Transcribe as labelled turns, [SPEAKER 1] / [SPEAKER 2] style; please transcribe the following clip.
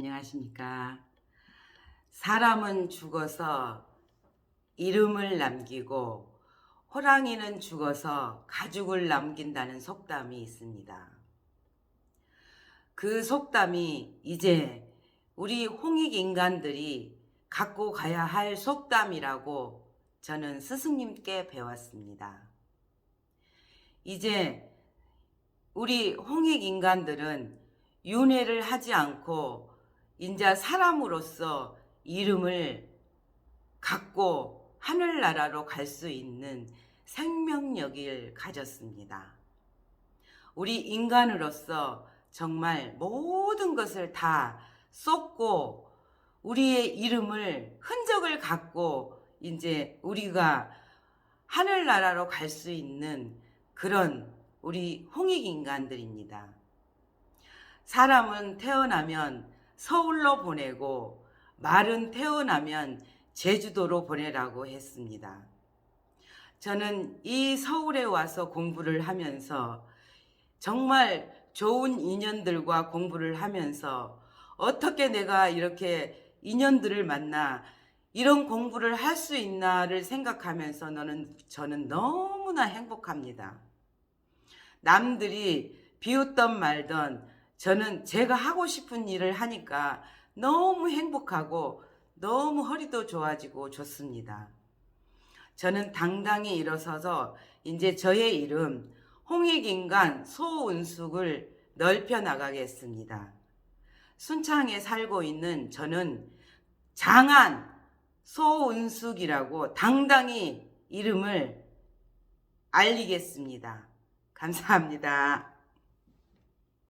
[SPEAKER 1] 안녕하십니까. 사람은 죽어서 이름을 남기고 호랑이는 죽어서 가죽을 남긴다는 속담이 있습니다. 그 속담이 이제 우리 홍익 인간들이 갖고 가야 할 속담이라고 저는 스승님께 배웠습니다. 이제 우리 홍익 인간들은 윤회를 하지 않고 인자 사람으로서 이름을 갖고 하늘나라로 갈 수 있는 생명력을 가졌습니다. 우리 인간으로서 정말 모든 것을 다 쏟고 우리의 이름을 흔적을 갖고 이제 우리가 하늘나라로 갈 수 있는 그런 우리 홍익 인간들입니다. 사람은 태어나면 서울로 보내고 말은 태어나면 제주도로 보내라고 했습니다. 저는 이 서울에 와서 공부를 하면서 정말 좋은 인연들과 공부를 하면서 어떻게 내가 이렇게 인연들을 만나 이런 공부를 할 수 있나를 생각하면서 너는 저는 너무나 행복합니다. 남들이 비웃던 말던 저는 제가 하고 싶은 일을 하니까 너무 행복하고 너무 허리도 좋아지고 좋습니다. 저는 당당히 일어서서 이제 저의 이름 홍익인간 소운숙을 넓혀 나가겠습니다. 순창에 살고 있는 저는 장안 소운숙이라고 당당히 이름을 알리겠습니다. 감사합니다.